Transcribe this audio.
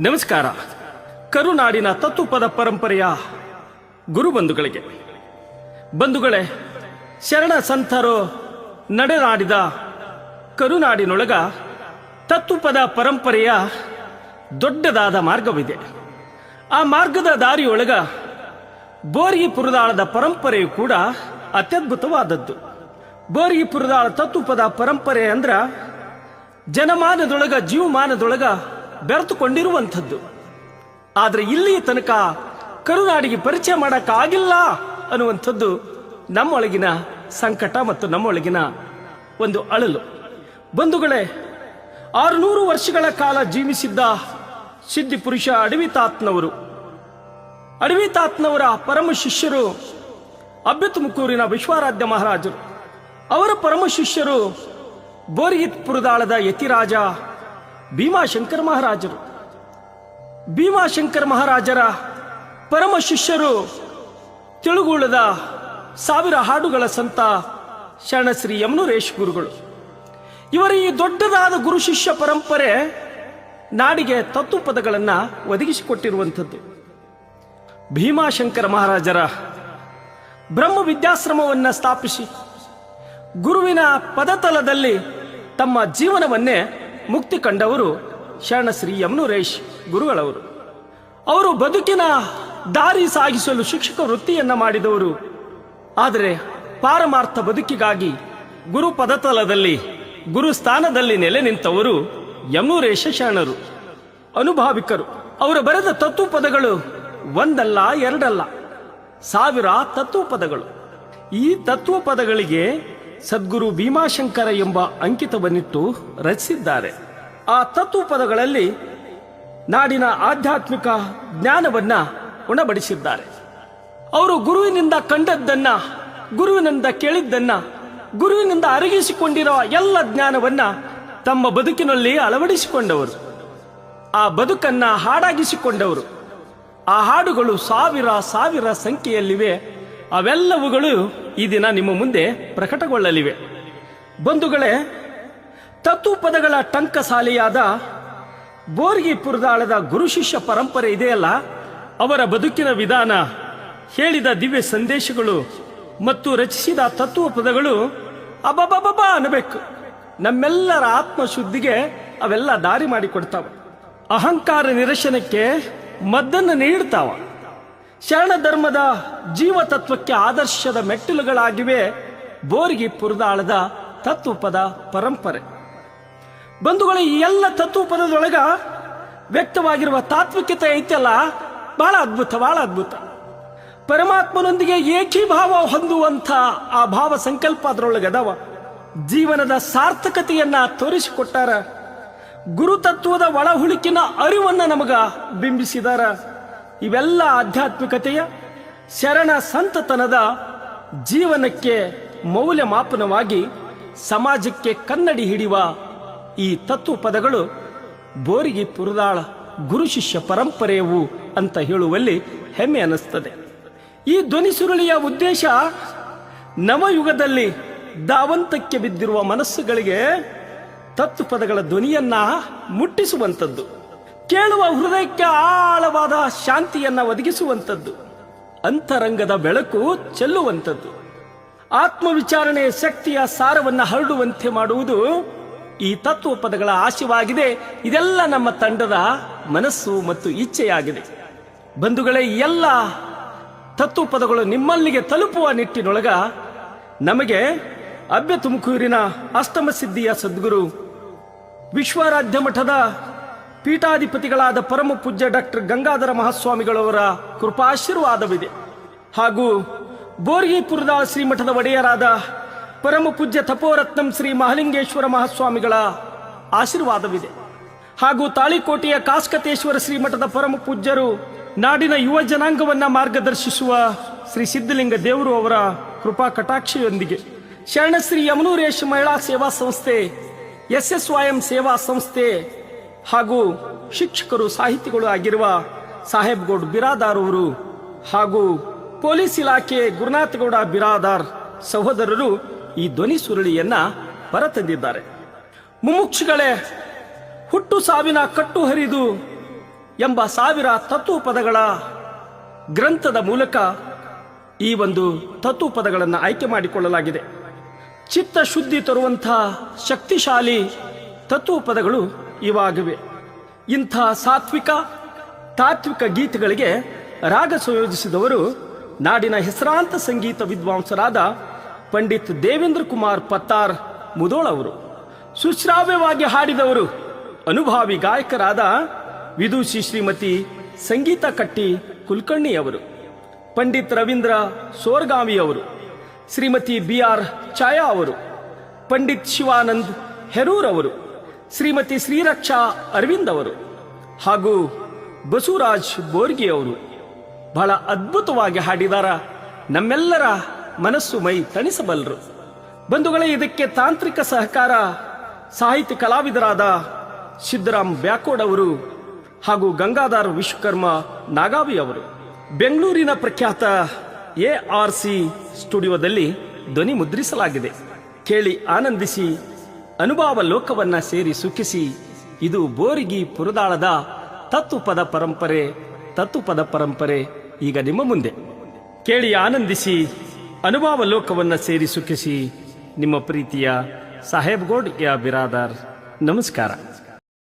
ನಮಸ್ಕಾರ. ಕರುನಾಡಿನ ತತ್ವಪದ ಪರಂಪರೆಯ ಗುರುಬಂಧುಗಳಿಗೆ ಬಂಧುಗಳೇ, ಶರಣ ಸಂತರು ನಡೆದಾಡಿದ ಕರುನಾಡಿನೊಳಗ ತತ್ವಪದ ಪರಂಪರೆಯ ದೊಡ್ಡದಾದ ಮಾರ್ಗವಿದೆ. ಆ ಮಾರ್ಗದ ದಾರಿಯೊಳಗ ಬೋರ್ಗಿ ಪುರದಾಳದ ಪರಂಪರೆಯು ಕೂಡ ಅತ್ಯದ್ಭುತವಾದದ್ದು. ಬೋರ್ಗಿ ಪುರದಾಳ ತತ್ವಪದ ಪರಂಪರೆ ಅಂದ್ರ ಜನಮಾನದೊಳಗ, ಜೀವಮಾನದೊಳಗ ಬೆರೆತುಕೊಂಡಿರುವಂಥದ್ದು. ಆದರೆ ಇಲ್ಲಿಯ ತನಕ ಕರುನಾಡಿಗೆ ಪರಿಚಯ ಮಾಡೋಕ್ಕಾಗಿಲ್ಲ ಅನ್ನುವಂಥದ್ದು ನಮ್ಮೊಳಗಿನ ಸಂಕಟ ಮತ್ತು ನಮ್ಮೊಳಗಿನ ಒಂದು ಅಳಲು. ಬಂಧುಗಳೇ, ಆರುನೂರು ವರ್ಷಗಳ ಕಾಲ ಜೀವಿಸಿದ್ದ ಸಿದ್ಧಿ ಪುರುಷ ಅಡವಿತಾತ್ನವರು. ಅಡವಿತಾತ್ನವರ ಪರಮ ಶಿಷ್ಯರು ಅಭ್ಯತಮುಕೂರಿನ ವಿಶ್ವಾರಾಧ್ಯ ಮಹಾರಾಜರು. ಅವರ ಪರಮ ಶಿಷ್ಯರು ಬೋರ್ಗಿತ್ಪುರದಾಳದ ಯತಿರಾಜ ಭೀಮಾಶಂಕರ ಮಹಾರಾಜರು. ಭೀಮಾಶಂಕರ ಮಹಾರಾಜರ ಪರಮ ಶಿಷ್ಯರು ತಿಳುಗುಳದ ಸಾವಿರ ಹಾಡುಗಳ ಸಂತ ಶರಣಶ್ರೀ ಯಮನುರೇಶ್ ಗುರುಗಳು. ಇವರ ಈ ದೊಡ್ಡದಾದ ಗುರು ಶಿಷ್ಯ ಪರಂಪರೆ ನಾಡಿಗೆ ತತ್ವ ಪದಗಳನ್ನು ಒದಗಿಸಿಕೊಟ್ಟಿರುವಂಥದ್ದು. ಭೀಮಾಶಂಕರ ಮಹಾರಾಜರ ಬ್ರಹ್ಮ ವಿದ್ಯಾಶ್ರಮವನ್ನು ಸ್ಥಾಪಿಸಿ ಗುರುವಿನ ಪದತಲದಲ್ಲಿ ತಮ್ಮ ಜೀವನವನ್ನೇ ಮುಕ್ತಿ ಕಂಡವರು ಶರಣಶ್ರೀ ಯಮನುರೇಶ್ ಗುರುಗಳವರು. ಅವರು ಬದುಕಿನ ದಾರಿ ಸಾಗಿಸಲು ಶಿಕ್ಷಕ ವೃತ್ತಿಯನ್ನು ಮಾಡಿದವರು. ಆದರೆ ಪಾರಮಾರ್ಥ ಬದುಕಿಗಾಗಿ ಗುರು ಪದತಲದಲ್ಲಿ, ಗುರು ಸ್ಥಾನದಲ್ಲಿ ನೆಲೆ ನಿಂತವರು ಯಮನುರೇಶ ಶರಣರು. ಅನುಭಾವಿಕರು, ಅವರು ಬರೆದ ತತ್ವ ಪದಗಳು ಒಂದಲ್ಲ, ಎರಡಲ್ಲ, ಸಾವಿರ ತತ್ವ ಪದಗಳು ಈ ತತ್ವಪದಗಳಿಗೆ ಸದ್ಗುರು ಭೀಮಾಶಂಕರ ಎಂಬ ಅಂಕಿತವನ್ನಿಟ್ಟು ರಚಿಸಿದ್ದಾರೆ. ಆ ತತ್ವಪದಗಳಲ್ಲಿ ನಾಡಿನ ಆಧ್ಯಾತ್ಮಿಕ ಜ್ಞಾನವನ್ನ ಉಣಬಡಿಸಿದ್ದಾರೆ. ಅವರು ಗುರುವಿನಿಂದ ಕಂಡದ್ದನ್ನ, ಗುರುವಿನಿಂದ ಕೇಳಿದ್ದನ್ನ, ಗುರುವಿನಿಂದ ಅರಗಿಸಿಕೊಂಡಿರುವ ಎಲ್ಲ ಜ್ಞಾನವನ್ನ ತಮ್ಮ ಬದುಕಿನಲ್ಲಿ ಅಳವಡಿಸಿಕೊಂಡವರು. ಆ ಬದುಕನ್ನ ಹಾಡಾಗಿಸಿಕೊಂಡವರು. ಆ ಹಾಡುಗಳು ಸಾವಿರ ಸಾವಿರ ಸಂಖ್ಯೆಯಲ್ಲಿವೆ. ಅವೆಲ್ಲವುಗಳು ಈ ದಿನ ನಿಮ್ಮ ಮುಂದೆ ಪ್ರಕಟಗೊಳ್ಳಲಿವೆ. ಬಂಧುಗಳೇ, ತತ್ವಪದಗಳ ಟಂಕಸಾಲೆಯಾದ ಬೋರ್ಗಿ ಪುರದಾಳದ ಗುರು ಶಿಷ್ಯ ಪರಂಪರೆ ಇದೆಯಲ್ಲ ಅವರ ಬದುಕಿನ ವಿಧಾನ, ಹೇಳಿದ ದಿವ್ಯ ಸಂದೇಶಗಳು ಮತ್ತು ರಚಿಸಿದ ತತ್ವ ಪದಗಳು ಅಬಬಬಬ ಅನ್ನಬೇಕು. ನಮ್ಮೆಲ್ಲರ ಆತ್ಮಶುದ್ಧಿಗೆ ಅವೆಲ್ಲ ದಾರಿ ಮಾಡಿಕೊಡ್ತಾವ. ಅಹಂಕಾರ ನಿರಶನಕ್ಕೆ ಮದ್ದನ್ನು ನೀಡ್ತಾವ. ಶರಣ ಧರ್ಮದ ಜೀವ ತತ್ವಕ್ಕೆ ಆದರ್ಶದ ಮೆಟ್ಟಿಲುಗಳಾಗಿವೆ ಬೋರ್ಗಿ ಪುರದಾಳದ ತತ್ವಪದ ಪರಂಪರೆ. ಬಂಧುಗಳ, ಈ ಎಲ್ಲ ತತ್ವಪದದೊಳಗ ವ್ಯಕ್ತವಾಗಿರುವ ತಾತ್ವಿಕತೆ ಐತಲ್ಲ, ಬಹಳ ಅದ್ಭುತ ಬಹಳ ಅದ್ಭುತ. ಪರಮಾತ್ಮನೊಂದಿಗೆ ಏಕೀಭಾವ ಹೊಂದುವಂಥ ಆ ಭಾವ ಸಂಕಲ್ಪ ಅದರೊಳಗದವ ಜೀವನದ ಸಾರ್ಥಕತೆಯನ್ನ ತೋರಿಸಿಕೊಟ್ಟಾರ. ಗುರುತತ್ವದ ಒಳಹುಳುಕಿನ ಅರಿವನ್ನ ನಮಗ ಬಿಂಬಿಸಿದಾರ. ಇವೆಲ್ಲ ಆಧ್ಯಾತ್ಮಿಕತೆಯ ಶರಣ ಸಂತತನದ ಜೀವನಕ್ಕೆ ಮೌಲ್ಯಮಾಪನವಾಗಿ ಸಮಾಜಕ್ಕೆ ಕನ್ನಡಿ ಹಿಡಿಯುವ ಈ ತತ್ವ ಪದಗಳು ಬೋರಿಗಿ ಪುರದಾಳ ಗುರು ಶಿಷ್ಯ ಪರಂಪರೆಯವು ಅಂತ ಹೇಳುವಲ್ಲಿ ಹೆಮ್ಮೆ ಅನ್ನಿಸ್ತದೆ ಈ ಧ್ವನಿ ಸುರುಳಿಯ ಉದ್ದೇಶ ನವಯುಗದಲ್ಲಿ ದಾವಂತಕ್ಕೆ ಬಿದ್ದಿರುವ ಮನಸ್ಸುಗಳಿಗೆ ತತ್ವ ಪದಗಳ ಧ್ವನಿಯನ್ನ ಮುಟ್ಟಿಸುವಂಥದ್ದು. ಕೇಳುವ ಹೃದಯಕ್ಕೆ ಆಳವಾದ ಶಾಂತಿಯನ್ನು ಒದಗಿಸುವಂಥದ್ದು. ಅಂತರಂಗದ ಬೆಳಕು ಚೆಲ್ಲುವಂಥದ್ದು. ಆತ್ಮವಿಚಾರಣೆ ಶಕ್ತಿಯ ಸಾರವನ್ನು ಹರಡುವಂತೆ ಮಾಡುವುದು ಈ ತತ್ವ ಪದಗಳ ಆಶಯವಾಗಿದೆ. ಇದೆಲ್ಲ ನಮ್ಮ ತಂಡದ ಮನಸ್ಸು ಮತ್ತು ಇಚ್ಛೆಯಾಗಿದೆ. ಬಂಧುಗಳೇ ಎಲ್ಲ ತತ್ವ ಪದಗಳು ನಿಮ್ಮಲ್ಲಿಗೆ ತಲುಪುವ ನಿಟ್ಟಿನೊಳಗ ನಮಗೆ ಅಭ್ಯ ತುಮಕೂರಿನ ಅಷ್ಟಮ ಸಿದ್ಧಿಯ ಸದ್ಗುರು ವಿಶ್ವರಾಧ್ಯ ಮಠದ ಪೀಠಾಧಿಪತಿಗಳಾದ ಪರಮ ಪೂಜ್ಯ ಡಾಕ್ಟರ್ ಗಂಗಾಧರ ಮಹಾಸ್ವಾಮಿಗಳವರ ಕೃಪಾಶೀರ್ವಾದವಿದೆ. ಹಾಗೂ ಬೋರ್ಗಿಪುರದ ಶ್ರೀಮಠದ ಒಡೆಯರಾದ ಪರಮ ಪೂಜ್ಯ ತಪೋರತ್ನಂ ಶ್ರೀ ಮಹಾಲಿಂಗೇಶ್ವರ ಮಹಾಸ್ವಾಮಿಗಳ ಆಶೀರ್ವಾದವಿದೆ. ಹಾಗೂ ತಾಳಿಕೋಟೆಯ ಕಾಸ್ಕತೇಶ್ವರ ಶ್ರೀಮಠದ ಪರಮ ಪೂಜ್ಯರು ನಾಡಿನ ಯುವ ಜನಾಂಗವನ್ನು ಮಾರ್ಗದರ್ಶಿಸುವ ಶ್ರೀ ಸಿದ್ಧಲಿಂಗ ದೇವರು ಅವರ ಕೃಪಾ ಕಟಾಕ್ಷೆಯೊಂದಿಗೆ. ಶರಣಶ್ರೀ ಯಮನೂರೇಶ್ ಮಹಿಳಾ ಸೇವಾ ಸಂಸ್ಥೆ ಎಸ್ ಎಸ್ ಸೇವಾ ಸಂಸ್ಥೆ ಹಾಗೂ ಶಿಕ್ಷಕರು ಸಾಹಿತಿಗಳು ಆಗಿರುವ ಸಾಹೇಬ್ ಗೌಡ್ ಬಿರಾದಾರ್ ಅವರು ಹಾಗೂ ಪೊಲೀಸ್ ಇಲಾಖೆ ಗುರುನಾಥಗೌಡ ಬಿರಾದಾರ್ ಸಹೋದರರು ಈ ಧ್ವನಿ ಸುರುಳಿಯನ್ನ ಹೊರತಂದಿದ್ದಾರೆ. ಮುಮುಕ್ಷುಗಳೇ, ಹುಟ್ಟು ಸಾವಿನ ಕಟ್ಟು ಹರಿದು ಎಂಬ ಸಾವಿರ ತತ್ವ ಪದಗಳ ಗ್ರಂಥದ ಮೂಲಕ ಈ ಒಂದು ತತ್ವ ಪದಗಳನ್ನು ಆಯ್ಕೆ ಮಾಡಿಕೊಳ್ಳಲಾಗಿದೆ. ಚಿತ್ತ ಶುದ್ಧಿ ತರುವಂತಹ ಶಕ್ತಿಶಾಲಿ ತತ್ವ ಪದಗಳು ಇವಾಗಿವೆ. ಇಂಥ ಸಾತ್ವಿಕ, ತಾತ್ವಿಕ ಗೀತೆಗಳಿಗೆ ರಾಗ ಸಂಯೋಜಿಸಿದವರು ನಾಡಿನ ಹೆಸರಾಂತ ಸಂಗೀತ ವಿದ್ವಾಂಸರಾದ ಪಂಡಿತ್ ದೇವೇಂದ್ರ ಕುಮಾರ್ ಪತ್ತಾರ್ ಮುದೋಳ್ ಅವರು. ಸುಶ್ರಾವ್ಯವಾಗಿ ಹಾಡಿದವರು ಅನುಭಾವಿ ಗಾಯಕರಾದ ವಿದುಷಿ ಶ್ರೀಮತಿ ಸಂಗೀತ ಕಟ್ಟಿ ಕುಲಕರ್ಣಿ ಅವರು, ಪಂಡಿತ್ ರವೀಂದ್ರ ಸೋರ್ಗಾಮಿ ಅವರು, ಶ್ರೀಮತಿ ಬಿ ಆರ್ ಛಾಯಾ ಅವರು, ಪಂಡಿತ್ ಶಿವಾನಂದ್ ಹೆರೂರ್ ಅವರು. ಶ್ರೀಮತಿ ಶ್ರೀರಕ್ಷಾ ಅರವಿಂದ್ ಅವರು ಹಾಗೂ ಬಸವರಾಜ್ ಬೋರ್ಗಿ ಅವರು. ಬಹಳ ಅದ್ಭುತವಾಗಿ ಹಾಡಿದಾರ ನಮ್ಮೆಲ್ಲರ ಮನಸ್ಸು ಮೈ ತಣಿಸಬಲ್ಲರು ಬಂಧುಗಳೇ, ಇದಕ್ಕೆ ತಾಂತ್ರಿಕ ಸಹಕಾರ ಸಾಹಿತ್ಯ ಕಲಾವಿದರಾದ ಸಿದ್ದರಾಮ್ ಬ್ಯಾಕೋಡ್ ಅವರು ಹಾಗೂ ಗಂಗಾಧರ್ ವಿಶ್ವಕರ್ಮ ನಾಗಾವಿ ಅವರು. ಬೆಂಗಳೂರಿನ ಪ್ರಖ್ಯಾತ ಎ ಆರ್ ಸಿ ಸ್ಟುಡಿಯೋದಲ್ಲಿ ಧ್ವನಿ ಮುದ್ರಿಸಲಾಗಿದೆ. ಕೇಳಿ ಆನಂದಿಸಿ ಅನುಭವ ಲೋಕವನ್ನ ಸೇರಿ ಸುಖಿಸಿ, ಇದು ಬೋರಿಗಿ ಪುರದಾಳದ ತತ್ವಪದ ಪರಂಪರೆ ತತ್ವಪದ ಪರಂಪರೆ. ಈಗ ನಿಮ್ಮ ಮುಂದೆ. ಕೇಳಿ ಆನಂದಿಸಿ, ಅನುಭವ ಲೋಕವನ್ನ ಸೇರಿ ಸುಖಿಸಿ, ನಿಮ್ಮ ಪ್ರೀತಿಯ ಸಾಹೇಬ್ ಗೌಡ್ ಯಾ ಬಿರಾದಾರ್. ನಮಸ್ಕಾರ.